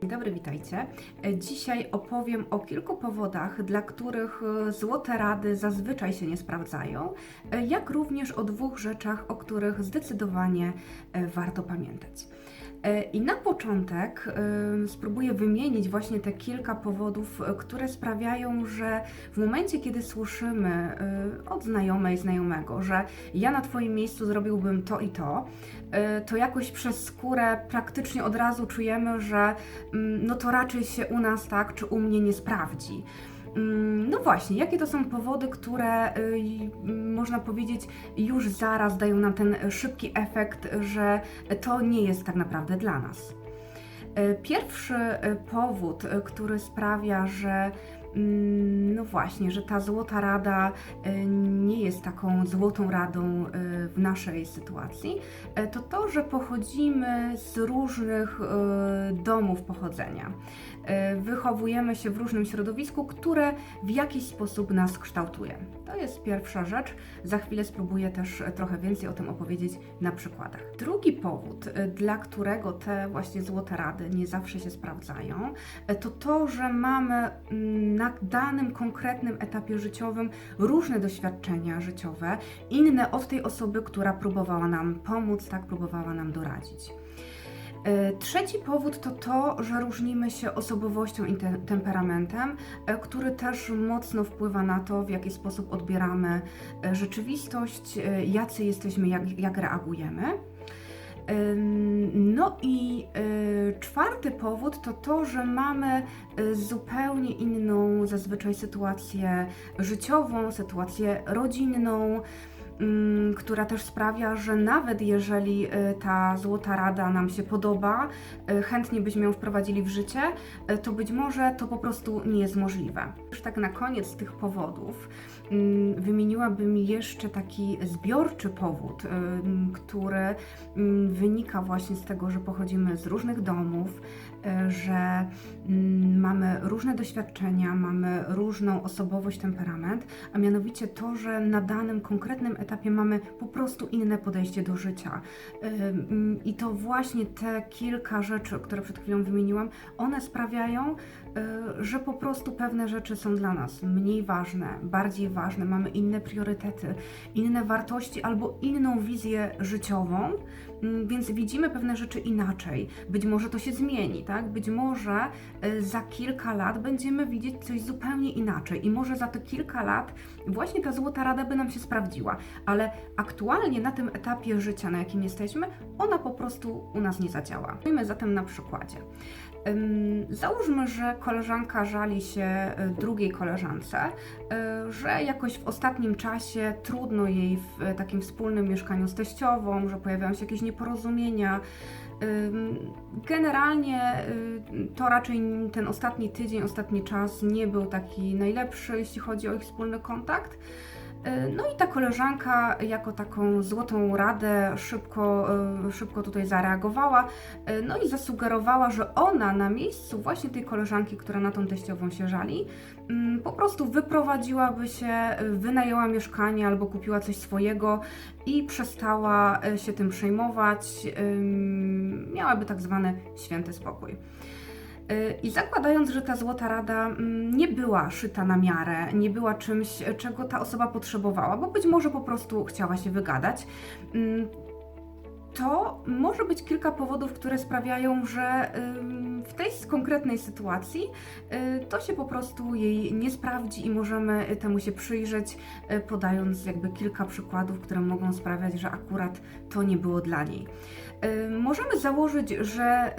Dzień dobry, witajcie. Dzisiaj opowiem o kilku powodach, dla których e, złote rady zazwyczaj się nie sprawdzają, e, jak również o dwóch rzeczach, o których zdecydowanie e, warto pamiętać. E, I na początek spróbuję wymienić właśnie te kilka powodów, e, które sprawiają, że w momencie, kiedy słyszymy e, od znajomej, znajomego, że ja na Twoim miejscu zrobiłbym to i to, to jakoś przez skórę praktycznie od razu czujemy, że mm, no to raczej się u nas tak, czy u mnie nie sprawdzi. Mm, No właśnie, jakie to są powody, które y, y, można powiedzieć już zaraz dają nam ten szybki efekt, że to nie jest tak naprawdę dla nas. Y, Pierwszy powód, który sprawia, że no właśnie, że ta złota rada y, nie jest taką złotą radą y, w naszej sytuacji, y, to to, że pochodzimy z różnych domów pochodzenia. Wychowujemy się w różnym środowisku, które w jakiś sposób nas kształtuje. To jest pierwsza rzecz. Za chwilę spróbuję też e, trochę więcej o tym opowiedzieć na przykładach. Drugi powód, dla którego te właśnie złote rady nie zawsze się sprawdzają, to to, że mamy mm, na danym konkretnym etapie życiowym różne doświadczenia życiowe, inne od tej osoby, która próbowała nam pomóc, tak próbowała nam doradzić. E, Trzeci powód to to, że różnimy się osobowością i te- temperamentem, e, który też mocno wpływa na to, w jaki sposób odbieramy e, rzeczywistość, jacy jesteśmy, jak, jak reagujemy. No i e, czwarty powód to to, że mamy e, zupełnie inną zazwyczaj sytuację życiową, sytuację rodzinną, która też sprawia, że nawet jeżeli e, ta złota rada nam się podoba, e, chętnie byśmy ją wprowadzili w życie, e, to być może to po prostu nie jest możliwe. Już tak na koniec tych powodów mm, wymieniłabym jeszcze taki zbiorczy powód, który mm, wynika właśnie z tego, że pochodzimy z różnych domów, że mm, mamy różne doświadczenia, mamy różną osobowość, temperament, a mianowicie to, że na danym konkretnym etapie mamy po prostu inne podejście do życia. I to właśnie te kilka rzeczy, które przed chwilą wymieniłam, one sprawiają, że po prostu pewne rzeczy są dla nas mniej ważne, bardziej ważne, mamy inne priorytety, inne wartości albo inną wizję życiową, mm, więc widzimy pewne rzeczy inaczej. Być może to się zmieni, tak? Być może y, za kilka lat będziemy widzieć coś zupełnie inaczej i może za te kilka lat właśnie ta złota rada by nam się sprawdziła, ale aktualnie na tym etapie życia, na jakim jesteśmy, ona po prostu u nas nie zadziała. Mówimy zatem na przykładzie. Załóżmy, że koleżanka żali się y, drugiej koleżance, y, że jakoś w ostatnim czasie trudno jej w y, takim wspólnym mieszkaniu z teściową, że pojawiają się jakieś nieporozumienia. Generalnie to raczej ten ostatni tydzień, ostatni czas nie był taki najlepszy, jeśli chodzi o ich wspólny kontakt. Y, No i ta koleżanka jako taką złotą radę szybko, y, szybko tutaj zareagowała, y, no i zasugerowała, że ona na miejscu właśnie tej koleżanki, która na tą teściową się żali, mm, po prostu wyprowadziłaby się, wynajęła mieszkanie albo kupiła coś swojego i przestała się tym przejmować, miałaby tak zwany święty spokój. Y, I zakładając, że ta złota rada mm, nie była szyta na miarę, nie była czymś, e, czego ta osoba potrzebowała, bo być może po prostu chciała się wygadać, mm, to może być kilka powodów, które sprawiają, że w tej konkretnej sytuacji y, to się po prostu jej nie sprawdzi i możemy temu się przyjrzeć, y, podając jakby kilka przykładów, które mogą sprawiać, że akurat to nie było dla niej. Y, Możemy założyć, że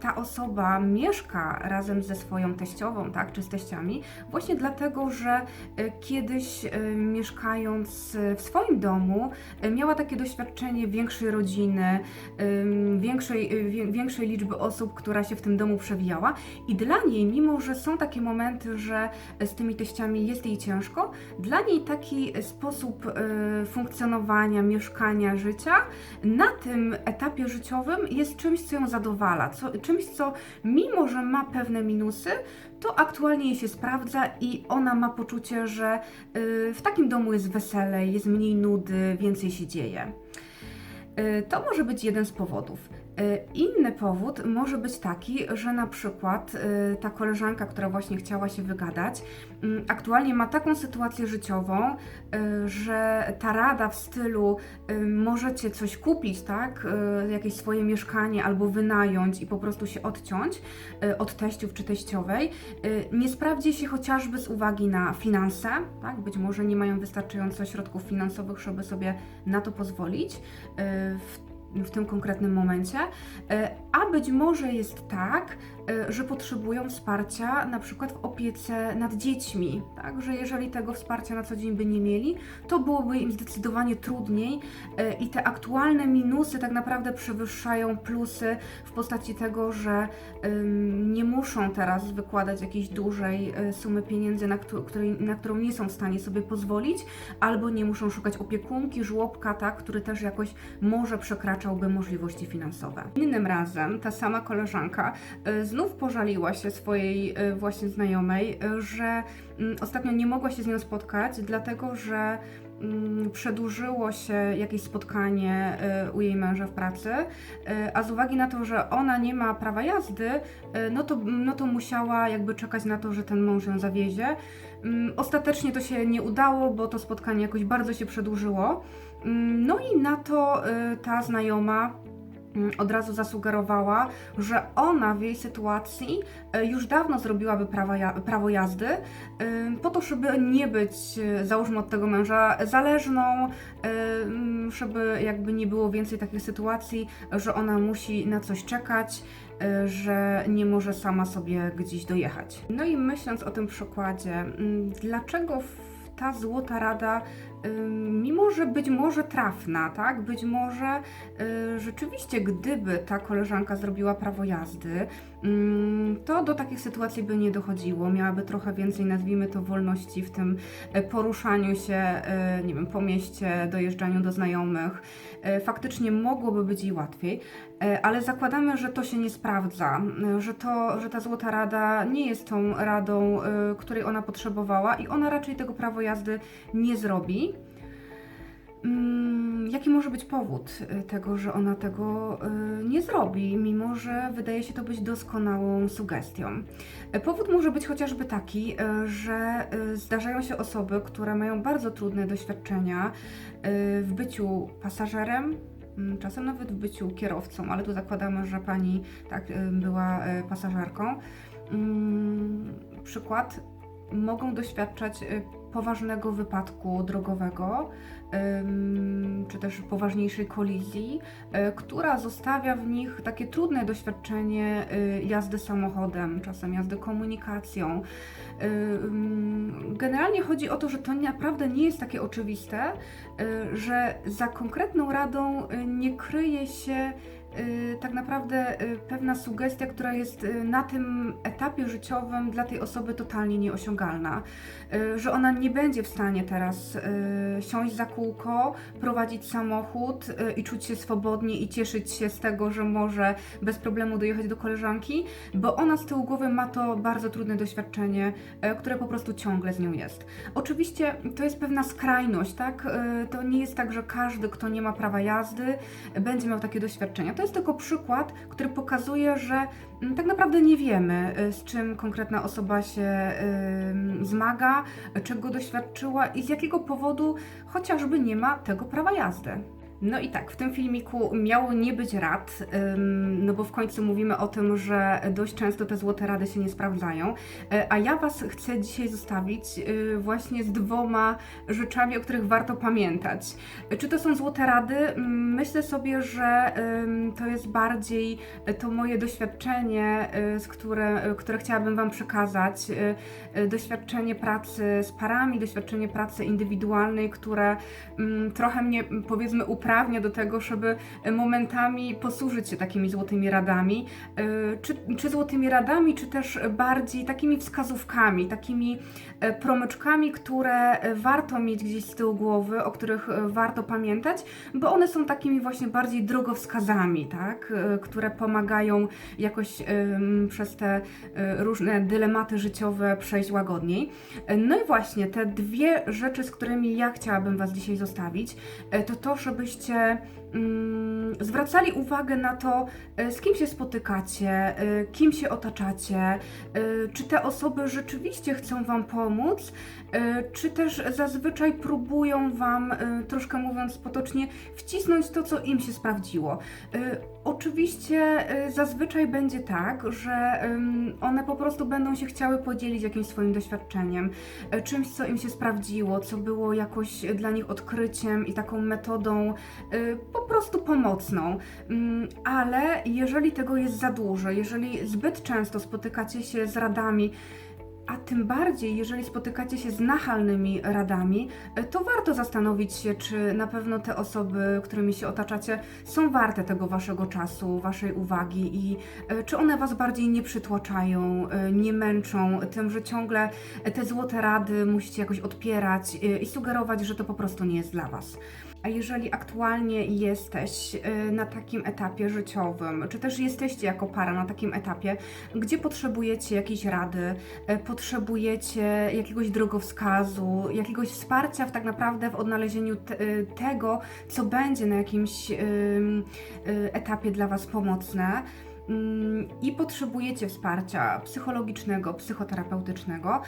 ta osoba mieszka razem ze swoją teściową, tak, czy z teściami, właśnie dlatego, że kiedyś mieszkając w swoim domu, miała takie doświadczenie większej rodziny, większej, większej liczby osób, która się w tym domu przewijała. I dla niej, mimo że są takie momenty, że z tymi teściami jest jej ciężko, dla niej taki sposób y, funkcjonowania, mieszkania, życia na tym etapie życiowym jest czymś, co ją zadowala, co, czymś, co mimo, że ma pewne minusy, to aktualnie jej się sprawdza i ona ma poczucie, że y, w takim domu jest weselej, jest mniej nudy, więcej się dzieje. Y, To może być jeden z powodów. Y, Inny powód może być taki, że na przykład y, ta koleżanka, która właśnie chciała się wygadać, mm, aktualnie ma taką sytuację życiową, y, że ta rada w stylu y, możecie coś kupić, tak, y, jakieś swoje mieszkanie albo wynająć i po prostu się odciąć y, od teściów czy teściowej, y, nie sprawdzi się chociażby z uwagi na finanse, tak, być może nie mają wystarczająco środków finansowych, żeby sobie na to pozwolić. Y, w tym konkretnym momencie, e, a być może jest tak, e, że potrzebują wsparcia na przykład w opiece nad dziećmi, tak, że jeżeli tego wsparcia na co dzień by nie mieli, to byłoby im zdecydowanie trudniej e, i te aktualne minusy tak naprawdę przewyższają plusy w postaci tego, że nie muszą teraz wykładać jakiejś dużej e, sumy pieniędzy, na, któ- której, na którą nie są w stanie sobie pozwolić, albo nie muszą szukać opiekunki, żłobka, tak, który też jakoś może przekraczałby możliwości finansowe. Innym razem ta sama koleżanka y, znów pożaliła się swojej y, właśnie znajomej, y, że mm, ostatnio nie mogła się z nią spotkać, dlatego że mm, przedłużyło się jakieś spotkanie u jej męża w pracy, a z uwagi na to, że ona nie ma prawa jazdy, no to, no to musiała jakby czekać na to, że ten mąż ją zawiezie. Mm, Ostatecznie to się nie udało, bo to spotkanie jakoś bardzo się przedłużyło. No i na to ta znajoma od razu zasugerowała, że ona w jej sytuacji y, już dawno zrobiłaby prawo jazdy, po to, żeby nie być, y, załóżmy od tego męża, zależną, y, mm, żeby jakby nie było więcej takich sytuacji, że ona musi na coś czekać, że nie może sama sobie gdzieś dojechać. No i myśląc o tym przykładzie, mm, dlaczego w- ta złota rada mimo że być może trafna, tak? Być może y, rzeczywiście, gdyby ta koleżanka zrobiła prawo jazdy, to do takich sytuacji by nie dochodziło. Miałaby trochę więcej, nazwijmy to, wolności w tym e, poruszaniu się, y, nie wiem, po mieście, dojeżdżaniu do znajomych. E, Faktycznie mogłoby być jej łatwiej, e, ale zakładamy, że to się nie sprawdza, że, to, że ta złota rada nie jest tą radą, której ona potrzebowała i ona raczej tego prawo jazdy nie zrobi. Mm, Jaki może być powód y, tego, że ona tego y, nie zrobi, mimo że wydaje się to być doskonałą sugestią? Y, Powód może być chociażby taki, y, że zdarzają się osoby, które mają bardzo trudne doświadczenia w byciu pasażerem, mm, czasem nawet w byciu kierowcą, ale tu zakładamy, że pani tak była pasażerką. Mm, Przykład, mogą doświadczać poważnego wypadku drogowego, czy też poważniejszej kolizji, y, która zostawia w nich takie trudne doświadczenie y, jazdy samochodem, czasem jazdy komunikacją. Ym, Generalnie chodzi o to, że to naprawdę nie jest takie oczywiste, że za konkretną radą nie kryje się tak naprawdę y, pewna sugestia, która jest y, na tym etapie życiowym dla tej osoby totalnie nieosiągalna. Y, Że ona nie będzie w stanie teraz y, siąść za kółko, prowadzić samochód y, i czuć się swobodnie i cieszyć się z tego, że może bez problemu dojechać do koleżanki, bo ona z tyłu głowy ma to bardzo trudne doświadczenie, y, które po prostu ciągle z nią jest. Oczywiście to jest pewna skrajność, tak? Y, To nie jest tak, że każdy, kto nie ma prawa jazdy, będzie miał takie doświadczenia. To jest tylko przykład, który pokazuje, że mm, tak naprawdę nie wiemy, y, z czym konkretna osoba się zmaga, czego doświadczyła i z jakiego powodu chociażby nie ma tego prawa jazdy. No i tak, w tym filmiku miało nie być rad, no bo w końcu mówimy o tym, że dość często te złote rady się nie sprawdzają, E, a ja Was chcę dzisiaj zostawić y, właśnie z dwoma rzeczami, o których warto pamiętać. E, Czy to są złote rady? Mm, Myślę sobie, że to jest bardziej e, to moje doświadczenie, z które, które chciałabym Wam przekazać. Doświadczenie pracy z parami, doświadczenie pracy indywidualnej, które mm, trochę mnie powiedzmy uprawnia do tego, żeby y, momentami posłużyć się takimi złotymi radami. Y, Czy, czy złotymi radami, czy też bardziej takimi wskazówkami, takimi e, promyczkami, które e, warto mieć gdzieś z tyłu głowy, o których e, warto pamiętać, bo one są takimi właśnie bardziej drogowskazami, tak? E, które pomagają jakoś przez te e, różne dylematy życiowe przejść łagodniej. E, No i właśnie te dwie rzeczy, z którymi ja chciałabym Was dzisiaj zostawić, e, to to, żebyście mm, zwracali uwagę na to, e, z kim się spotykacie, e, kim się otaczacie, e, czy te osoby rzeczywiście chcą Wam pomóc, czy też zazwyczaj próbują Wam, troszkę mówiąc potocznie, wcisnąć to, co im się sprawdziło. Oczywiście e, zazwyczaj będzie tak, że one po prostu będą się chciały podzielić jakimś swoim doświadczeniem, e, czymś, co im się sprawdziło, co było jakoś dla nich odkryciem i taką metodą y, po prostu pomocną. Ale jeżeli tego jest za dużo, jeżeli zbyt często spotykacie się z radami, a tym bardziej, jeżeli spotykacie się z nachalnymi radami, y, to warto zastanowić się, czy na pewno te osoby, którymi się otaczacie, są warte tego waszego czasu, waszej uwagi i y, czy one was bardziej nie przytłaczają, y, nie męczą tym, że ciągle te złote rady musicie jakoś odpierać i sugerować, że to po prostu nie jest dla was. A jeżeli aktualnie jesteś y, na takim etapie życiowym, czy też jesteście jako para na takim etapie, gdzie potrzebujecie jakiejś rady, y, potrzebujecie jakiegoś drogowskazu, jakiegoś wsparcia w tak naprawdę w odnalezieniu y, tego, co będzie na jakimś etapie dla Was pomocne, i potrzebujecie wsparcia psychologicznego, psychoterapeutycznego,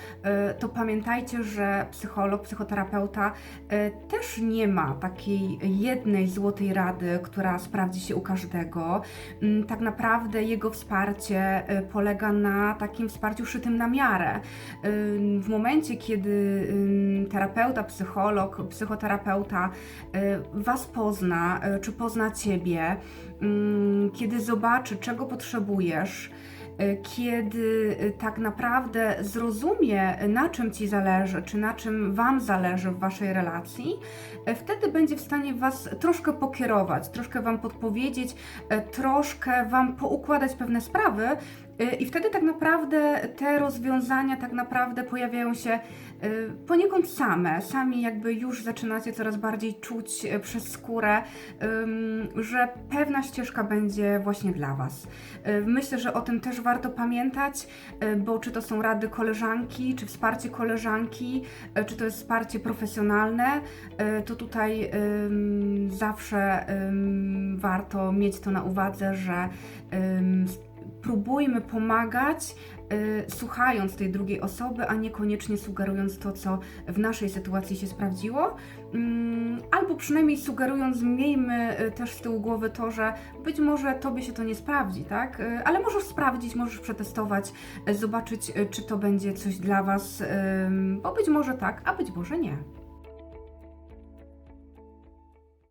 y, to pamiętajcie, że psycholog, psychoterapeuta y, też nie ma takiej jednej złotej rady, która sprawdzi się u każdego. Mm, Tak naprawdę jego wsparcie y, polega na takim wsparciu szytym na miarę. W momencie, kiedy ym, terapeuta, psycholog, psychoterapeuta Was pozna, czy pozna Ciebie, mm, kiedy zobaczy, czego potrzebujesz, y, kiedy y, tak naprawdę zrozumie, na czym Ci zależy, czy na czym Wam zależy w Waszej relacji, y, wtedy będzie w stanie Was troszkę pokierować, troszkę Wam podpowiedzieć, troszkę Wam poukładać pewne sprawy. I wtedy tak naprawdę te rozwiązania tak naprawdę pojawiają się y, poniekąd same. Sami jakby już zaczynacie coraz bardziej czuć y, przez skórę, że pewna ścieżka będzie właśnie dla Was. Y, Myślę, że o tym też warto pamiętać, bo czy to są rady koleżanki, czy wsparcie koleżanki, czy to jest wsparcie profesjonalne, to tutaj zawsze warto mieć to na uwadze, że próbujmy pomagać, y, słuchając tej drugiej osoby, a niekoniecznie sugerując to, co w naszej sytuacji się sprawdziło. Mm, Albo przynajmniej sugerując, miejmy y, też z tyłu głowy to, że być może tobie się to nie sprawdzi, tak? Y, Ale możesz sprawdzić, możesz przetestować, y, zobaczyć, y, czy to będzie coś dla was, ym, bo być może tak, a być może nie.